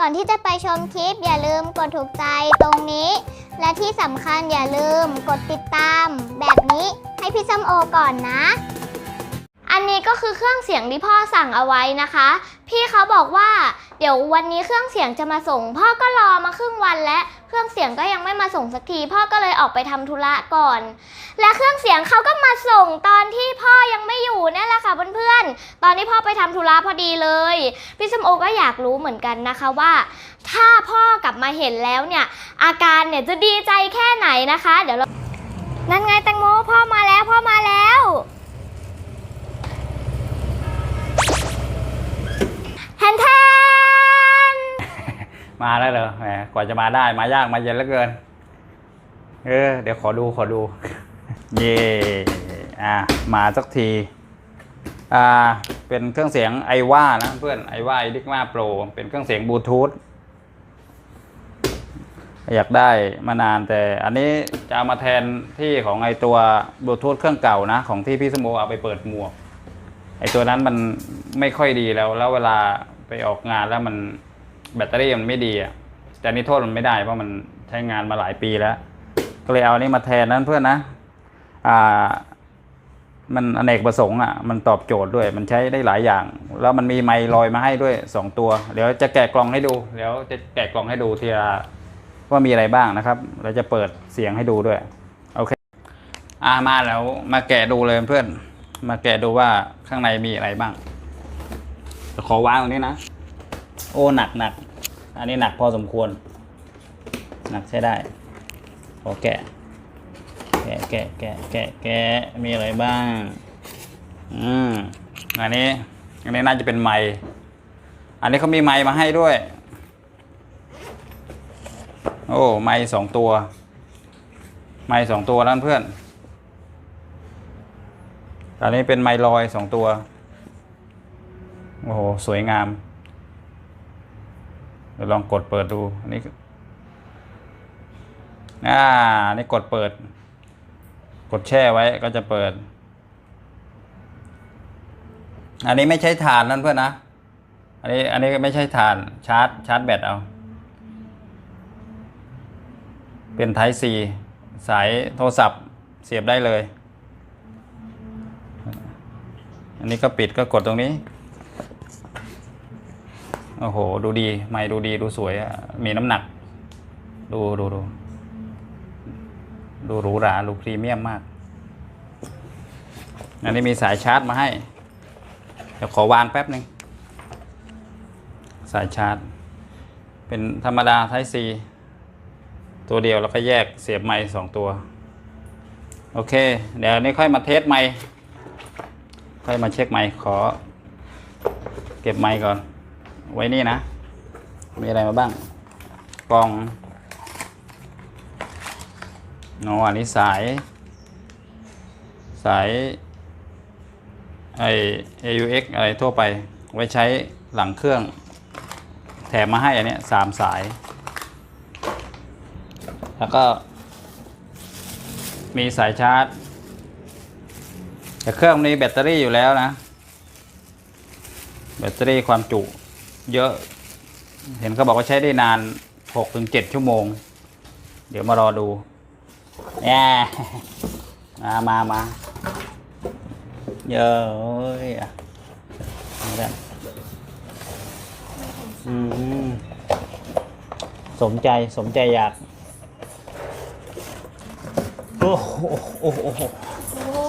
ก่อนที่จะไปชมคลิปอย่าลืมกดถูกใจตรงนี้ และที่สำคัญอย่าลืมกดติดตาม แบบนี้ให้พี่ส้มโอก่อนนะ อันนี้ก็คือเครื่องเสียงที่พ่อสั่งเอาไว้นะคะ พี่เขาบอกว่า เดี๋ยววันนี้เครื่องเสียงจะมาส่ง พ่อก็รอมาครึ่งวันแล้ว เครื่องเสียงก็ยังไม่มาส่งสักที พ่อก็เลยออกไปทำธุระก่อน และเครื่องเสียงเขาก็มาส่งตอนที่พ่อยังไม่อยู่นั่นแหละค่ะเพื่อนๆ ตอนที่พ่อไปทำธุระพอดีเลย พี่สมโอก็อยากรู้เหมือนกันนะคะว่า ถ้าพ่อกลับมาเห็นแล้วเนี่ย อาการเนี่ยจะดีใจแค่ไหนนะคะ เดี๋ยวเรานั่นไงแตงโมพ่อมาแล้วพ่อมาแล้วแทนแทน มาแล้วเหรอแหมกว่าจะมาได้มายากมาเย็นเหลือเกิน เออ เดี๋ยวขอดูขอดู เย่อะมาสักที อ่า เป็นเครื่องเสียงไอว่านะเพื่อนไอว่าไอดิกมาโปรเป็นเครื่องเสียงบลูทูธอยากได้มานานแต่อันนี้จะเอามาแทนที่ของไอตัวบลูทูธเครื่องเก่านะ ของที่พี่สมโมเอาไปเปิดหมวกไอตัวนั้นมันไม่ค่อยดีแล้ว แล้วเวลาไปออกงานแล้วมัน แบตเตอรี่มันไม่ดีอะแต่นี่โทษมันไม่ได้เพราะมันใช้งานมาหลายปีแล้ว ก็เลยเอาอันนี้มาแทนนั้นเพื่อนนะอ่ามันอเนกประสงค์อะมันตอบโจทย์ด้วย มันใช้ได้หลายอย่าง แล้วมันมีไมค์ลอยมาให้ด้วยสองตัว เดี๋ยวจะแกะกล่องให้ดูเดี๋ยวจะแกะกล่องให้ดูทีละว่ามีอะไรบ้างนะครับเราจะเปิดเสียงให้ดูด้วยโอเคอ่ามาแล้วมาแกะดูเลยเพื่อน มาแกะดูว่าข้างในมีอะไรบ้างขอวางตรงนี้นะ โอ้หนักหนักอันนี้หนักพอสมควร หนักใช้ได้ขอแกะแกะแกะแกะแกะแกะมีอะไรบ้างอืมอันนี้อันนี้น่าจะเป็นไม้อันนี้เขามีไม้มาให้ด้วย โอ้ไม้สองตัว ไม้สองตัวนั่นเพื่อนอันนี้เป็นไม้ลอยสองตัว โอ้โห สวยงาม ลองกดเปิดดูอันนี้อ่านี่กดเปิด กดแช่ไว้ก็จะเปิด อันนี้ไม่ใช่ฐานนั่นเพื่อนนะ อันนี้อันนี้ไม่ใช่ฐานชาร์จชาร์จแบตเอา เป็น Type C สายโทรศัพท์เสียบได้เลย อันนี้ก็ปิดก็กดตรงนี้ โอ้โห ดูดี ไม่ดูดี ดูสวยอะมีน้ำหนัก ดูดูดู ดูหรูหรา ดูพรีเมียมมาก อันนี้มีสายชาร์จมาให้ เดี๋ยวขอวางแป๊บหนึ่ง สายชาร์จ เป็นธรรมดา Type C ตัวเดียวแล้วก็แยกเสียบไม้สองตัว โอเค เดี๋ยวนี้ค่อยมาเทสไม้ค่อยมาเช็คไม้ขอ เก็บไม้ก่อน ไว้นี่นะ มีอะไรมาบ้าง กล่องอ๋ออันนี้สาย สายไอ AUX อะไรทั่วไป ไว้ใช้หลังเครื่อง แถมมาให้อันนี้สามสาย แล้วก็ มีสายชาร์จ แต่เครื่องนี้แบตเตอรี่อยู่แล้วนะ แบตเตอรี่ความจุ เยอะ เห็นเขาบอกว่าใช้ได้นาน6-7ชั่วโมง เดี๋ยวมารอดูแย่มามามาเยอะเอ้ยอะนี่แหละอืมสมใจสมใจอยาก โอ้โหโอ้โหโอ้โหโอ้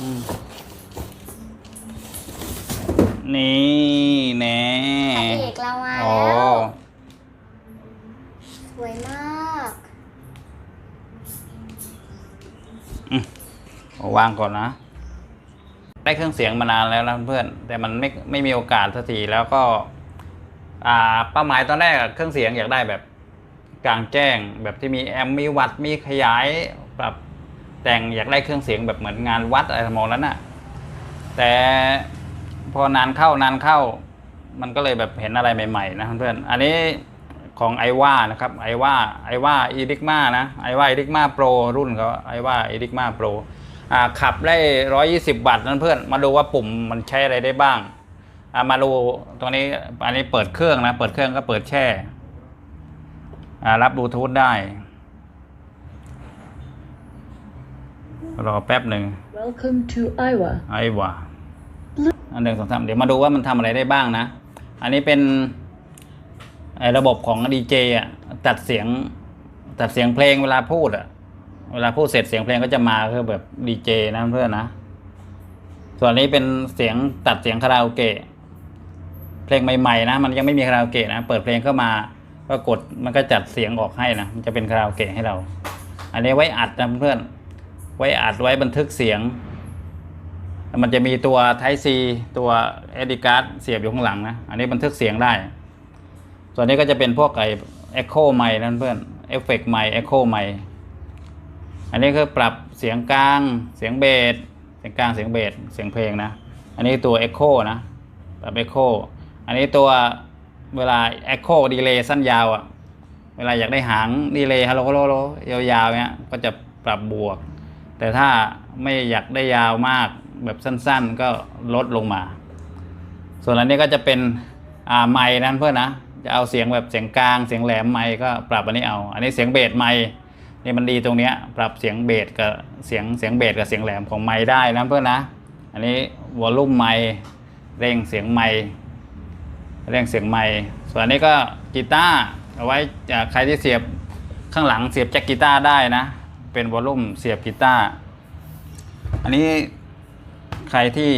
อืมนี่ แน่พระเอกเรามาอ๋อแล้วสวยมากเอาวางก่อนนะ ได้เครื่องเสียงมานานแล้วนะเพื่อนแต่มันไม่ไม่มีโอกาสสักทีแล้วก็ อ่าเป้าหมายตอนแรกอะเครื่องเสียงอยากได้แบบกลางแจ้งแบบที่มีแอมป์มีวัดมีขยายแบบแต่งอยากได้เครื่องเสียงแบบเหมือนงานวัดอะไรทำนองนั้นน่ะ แต่พอนานเข้านานเข้า มันก็เลยแบบเห็นอะไรใหม่ ๆ นะเพื่อนๆอันนี้ของไอว่านะครับไอว่าไอว่าอีดิกมานะไอว่าอีดิกมาโปรรุ่นเขาไอว่าอีดิกมาโปรอ่าขับได้ร้อยี่สิบวัตต์นั่นเพื่อนมาดูว่าปุ่มมันใช้อะไรได้บ้างอะมาดูตัวนี้อันนี้เปิดเครื่องนะ เปิดเครื่องก็เปิดแช่อ่ารับบลูทูธได้ รอแป๊บหนึ่ง Welcome to Iowa. ไอ้ว่าอันหนึ่งสองสามเดี๋ยวมาดูว่ามันทำอะไรได้บ้างนะ อันนี้เป็นระบบของดีเจอะตัดเสียงตัดเสียงเพลงเวลาพูดอะ เวลาพูดเสร็จเสียงเพลงก็จะมาคือแบบดีเจนะเพื่อนนะ ส่วนนี้เป็นเสียงตัดเสียงคาราโอเกะเพลงใหม่ๆนะ มันยังไม่มีคาราโอเกะนะ เปิดเพลงเข้ามาก็กดมันก็จัดเสียงออกให้นะมันจะเป็นคาราโอเกะให้เรา อันนี้ไว้อัดนะเพื่อนไว้อัดไว้บันทึกเสียง มันจะมีตัว Type C ตัว SD card เสียบอยู่ข้างหลังนะ อันนี้บันทึกเสียงได้ ส่วนนี้ก็จะเป็นพวกไอ้ Echo ไมค์นั่นเพื่อนเอฟเฟกต์ไมค์ Echo ไมค์ อันนี้คือปรับเสียงกลาง เสียงเบส เสียงกลาง เสียงเบส เสียงเพลงนะ อันนี้ตัว Echo นะ ปรับ Echo อันนี้ตัวเวลา Echo ดีเลย์สั้นยาวอะ่ะเวลาอยากได้หางดีเลย์ฮัลโหลฮัลโหลยาวๆเนี้ยก็จะปรับบวก แต่ถ้าไม่อยากได้ยาวมาก แบบสั้นๆก็ลดลงมา ส่วนอันนี้ก็จะเป็นไม้นั้นเพื่อนนะจะเอาเสียงแบบเสียงกลางเสียงแหลมไม้ก็ปรับอันนี้เอา อันนี้เสียงเบสไม้นี่มันดีตรงเนี้ยปรับเสียงเบสกับเสียงเสียงเบสกับเสียงแหลมของไม้ได้นะเพื่อนนะ อันนี้วอลลุ่มไม้เร่งเสียงไม้เร่งเสียงไม้ส่วนอันนี้ก็กีตาร์เอาไว้ใครที่เสียบข้างหลังเสียบแจ็คกีตาร์ได้นะ เป็นวอลลุ่มเสียบกีตาร์อันนี้ ใครที่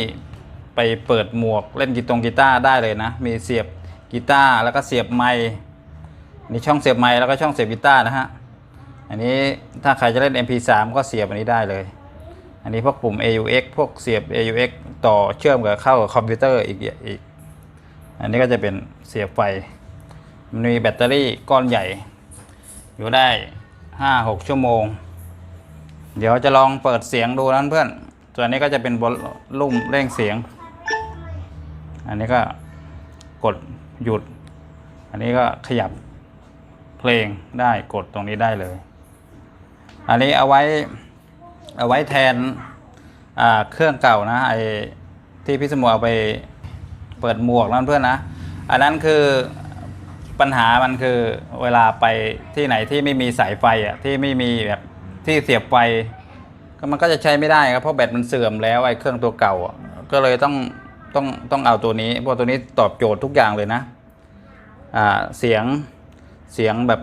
ไปเปิดหมวกเล่นกีตงกีตาร์ได้เลยนะ มีเสียบกีตาร์แล้วก็เสียบไมค์นี่ช่องเสียบไมค์แล้วก็ช่องเสียบกีตาร์นะฮะ อันนี้ถ้าใครจะเล่น MP3 ก็เสียบอันนี้ได้เลย อันนี้พวกปุ่ม AUX พวกเสียบ AUX ต่อเชื่อมกับเข้ากับคอมพิวเตอร์อีกอีก อันนี้ก็จะเป็นเสียบไฟ มันมีแบตเตอรี่ก้อนใหญ่ อยู่ได้ 5-6 ชั่วโมง เดี๋ยวจะลองเปิดเสียงดูนั้นเพื่อน ส่วนนี้ก็จะเป็นบอลลุ่มเร่งเสียง อันนี้ก็กดหยุด อันนี้ก็ขยับเพลงได้กดตรงนี้ได้เลย อันนี้เอาไว้เอาไว้แทนเครื่องเก่านะไอที่พี่สมุเอาไปเปิดหมวกนั่นเพื่อนนะ อันนั้นคือปัญหามันคือเวลาไปที่ไหนที่ไม่มีสายไฟอะที่ไม่มีแบบที่เสียบไฟ ก็มันก็จะใช้ไม่ได้ครับเพราะแบตมันเสื่อมแล้วไอ้เครื่องตัวเก่าก็เลยต้องต้องต้องเอาตัวนี้เพราะตัวนี้ตอบโจทย์ทุกอย่างเลยนะอ่าเสียงเสียงแบบ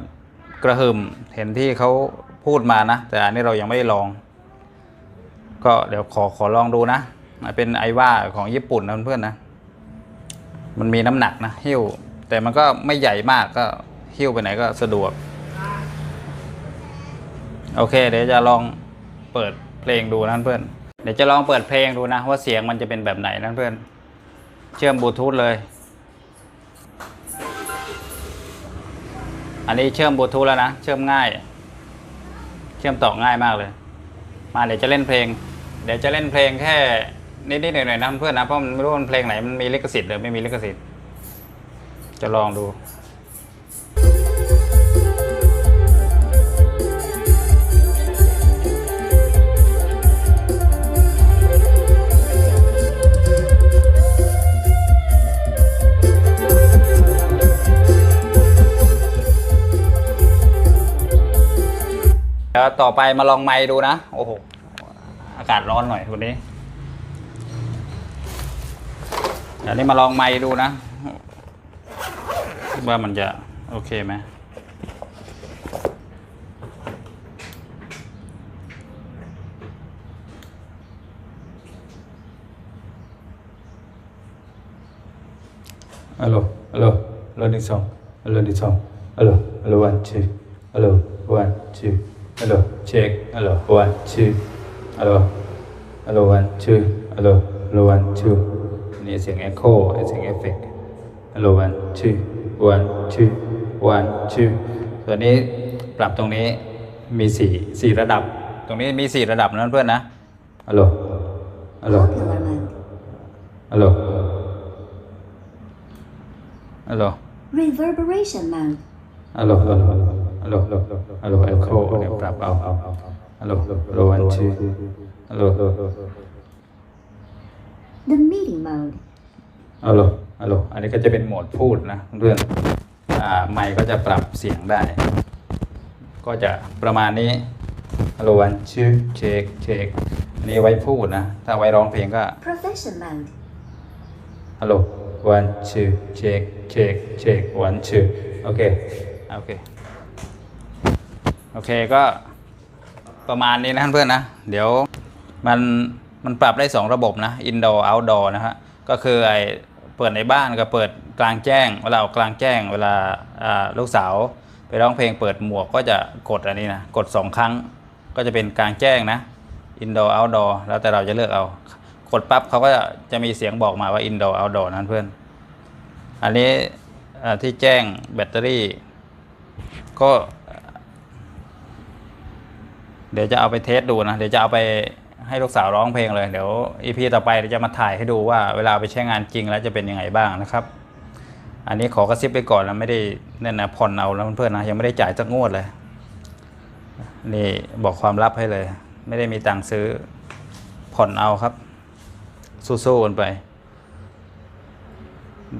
กระหึ่มเห็นที่เขาพูดมานะ แต่อันนี้เรายังไม่ได้ลอง ก็เดี๋ยวขอขอลองดูนะเป็นไอว่าของญี่ปุ่นนะเพื่อนๆนะ มันมีน้ำหนักนะหิ้ว แต่มันก็ไม่ใหญ่มากก็หิ้วไปไหนก็สะดวก โอเค เดี๋ยวจะลองเปิด เพลงดูนะเพื่อน เดี๋ยวจะลองเปิดเพลงดูนะ ว่าเสียงมันจะเป็นแบบไหนนะเพื่อน เชื่อมบลูทูธเลย อันนี้เชื่อมบลูทูธแล้วนะ เชื่อมง่าย เชื่อมต่อง่ายมากเลย มาเดี๋ยวจะเล่นเพลง เดี๋ยวจะเล่นเพลงแค่นิดๆหน่อยๆนะเพื่อนนะ เพราะมันไม่รู้ว่าเพลงไหนมันมีลิขสิทธิ์หรือไม่มีลิขสิทธิ์ จะลองดู เดี๋ยวต่อไปมาลองไมค์ดูนะ โอ้โห อากาศร้อนหน่อยวันนี้เดี๋ยวนี้มาลองไมค์ดูนะ ว่ามันจะโอเคไหมฮัลโหล ฮัลโหลฮัลโหลหนึ่งสองฮัลโหลหนึ่งสองฮัลโหลฮัลโหล one two ฮัลโหล one two ฮัล โหล check ฮัลโหล one two ฮัลโหลฮัลโหล one two ฮัลโหลฮัลโหล one two นี่เสียง echo เสียงเอฟเฟกต์ฮัลโหล one two one two one two ตัวนี้ปรับตรงนี้มีสี่สี่ระดับ ตรงนี้มีสี่ระดับนั้นเพื่อนนะฮัลโหลฮัลโหลฮัลโหลฮัลโหล Reverberation mode. ฮัลโหลฮัลโหล ฮัลโหลฮัลโหลเอโคเดี๋ยวปรับเอาฮัลโหลฮัลโหล one two ฮัลโหล The meeting mode. ฮัลโหลฮัลโหลอันนี้ก็จะเป็นโหมดพูดนะเพื่อนอ่าไมค์ก็จะปรับเสียงได้ ก็จะประมาณนี้ฮัลโหลวันชื่อเช็คเช็คอันนี้ไว้พูดนะ ถ้าไว้ร้องเพลงก็ Profession mode. ฮัลโหล one two check check check one two โอเคโอเคโอเค อเคก็ประมาณนี้นะเพื่อนๆนะ เดี๋ยวมันมันปรับได้ 2 ระบบนะ indoor outdoor นะฮะ ก็คือไอเปิดในบ้านกับเปิดกลางแจ้ง เวลาออกกลางแจ้ง เวลาลูกสาวไปร้องเพลงเปิดหมวกก็จะกดอันนี้นะ กด 2 ครั้งก็จะเป็นกลางแจ้งนะ indoor outdoor แล้วแต่เราจะเลือกเอา กดปั๊บเขาก็จะจะมีเสียงบอกมาว่า indoor outdoor นั้นเพื่อน อันนี้ที่แจ้งแบตเตอรี่ก็ เดี๋ยวจะเอาไปเทสดูนะ เดี๋ยวจะเอาไปให้ลูกสาวร้องเพลงเลย เดี๋ยวอีพีต่อไปเดี๋ยวจะมาถ่ายให้ดูว่าเวลาไปใช้งานจริงแล้วจะเป็นยังไงบ้างนะครับ อันนี้ขอกระซิบไปก่อนนะไม่ได้เนี่ยนะผ่อนเอาแล้วเพื่อนๆนะยังไม่ได้จ่ายสักงวดเลย นี่บอกความลับให้เลย ไม่ได้มีตังค์ซื้อผ่อนเอาครับ สู้ๆกันไป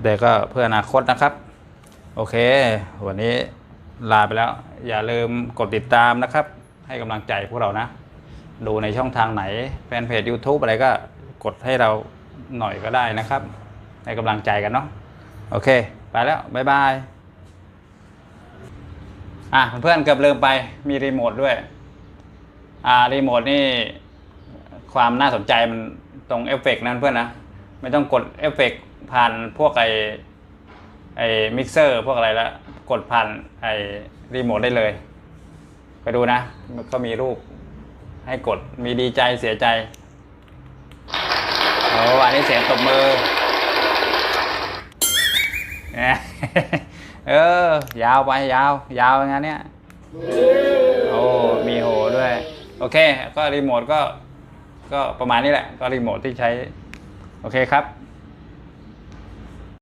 แต่ก็เพื่ออนาคตนะครับ โอเค วันนี้ลาไปแล้ว อย่าลืมกดติดตามนะครับ ให้กำลังใจพวกเรานะ ดูในช่องทางไหนแฟนเพจ YouTube อะไรก็กดให้เราหน่อยก็ได้นะครับให้กำลังใจกันเนาะโอเค ไปแล้วบ๊ายบายอะเพื่อนเกือบลืมไปมีรีโมทด้วย อ่ารีโมทนี่ความน่าสนใจมันตรงเอฟเฟกต์นั่นเพื่อนนะ ไม่ต้องกดเอฟเฟกต์ผ่านพวกไอไอมิกเซอร์พวกอะไรแล้ว กดผ่านไอรีโมทได้เลย ดูนะ มันก็มีรูป ให้กดมีดีใจเสียใจโอ้อันนี้เสียงตบมือเนี่ยเออ ยาวไปยาว ยาวอย่างนั้นเนี่ยโอ้มีโหด้วย โอเค ก็รีโมทก็ ก็ประมาณนี้แหละ ก็รีโมทที่ใช้ โอเคครับ